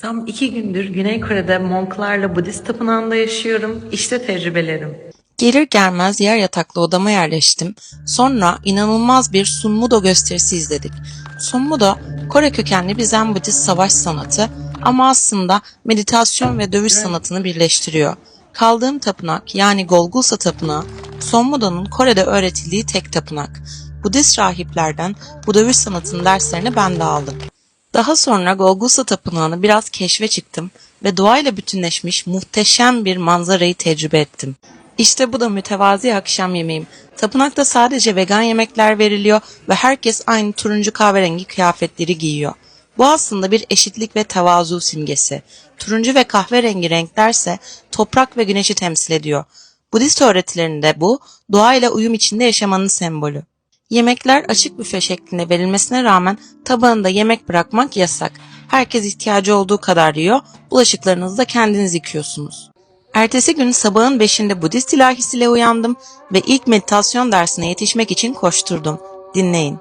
Tam iki gündür Güney Kore'de monklarla Budist tapınağında yaşıyorum. İşte tecrübelerim. Gelir gelmez yer yataklı odama yerleştim. Sonra inanılmaz bir Sunmudo gösterisi izledik. Sunmudo, Kore kökenli bir Zen Budist savaş sanatı ama aslında meditasyon ve dövüş sanatını birleştiriyor. Kaldığım tapınak yani Golgulsa Tapınağı, Sonmudo'nun Kore'de öğretildiği tek tapınak. Budist rahiplerden bu dövüş sanatının derslerini ben de aldım. Daha sonra Golgotha Tapınağı'nı biraz keşfe çıktım ve doğayla bütünleşmiş muhteşem bir manzarayı tecrübe ettim. İşte bu da mütevazi akşam yemeğim. Tapınakta sadece vegan yemekler veriliyor ve herkes aynı turuncu kahverengi kıyafetleri giyiyor. Bu aslında bir eşitlik ve tevazu simgesi. Turuncu ve kahverengi renklerse toprak ve güneşi temsil ediyor. Budist öğretilerinde bu doğayla uyum içinde yaşamanın sembolü. Yemekler açık büfe şeklinde verilmesine rağmen tabağında yemek bırakmak yasak. Herkes ihtiyacı olduğu kadar yiyor, bulaşıklarınızı da kendiniz yıkıyorsunuz. Ertesi gün sabahın beşinde Budist ilahisiyle uyandım ve ilk meditasyon dersine yetişmek için koşturdum. Dinleyin.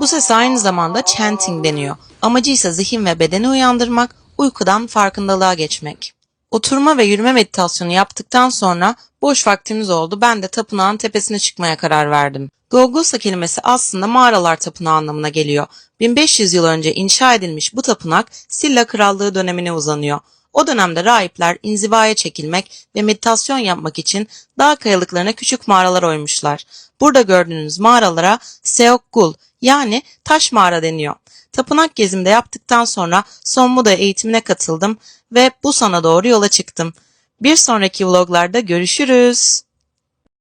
Bu sese aynı zamanda chanting deniyor. Amacı ise zihin ve bedeni uyandırmak, uykudan farkındalığa geçmek. Oturma ve yürüme meditasyonu yaptıktan sonra boş vaktimiz oldu. Ben de tapınağın tepesine çıkmaya karar verdim. Golgotha kelimesi aslında mağaralar tapınağı anlamına geliyor. 1500 yıl önce inşa edilmiş bu tapınak Silla Krallığı dönemine uzanıyor. O dönemde rahipler inzivaya çekilmek ve meditasyon yapmak için dağ kayalıklarına küçük mağaralar oymuşlar. Burada gördüğünüz mağaralara Seokgul yani taş mağara deniyor. Tapınak gezimde yaptıktan sonra Sonmuda eğitimine katıldım ve Busan'a doğru yola çıktım. Bir sonraki vloglarda görüşürüz.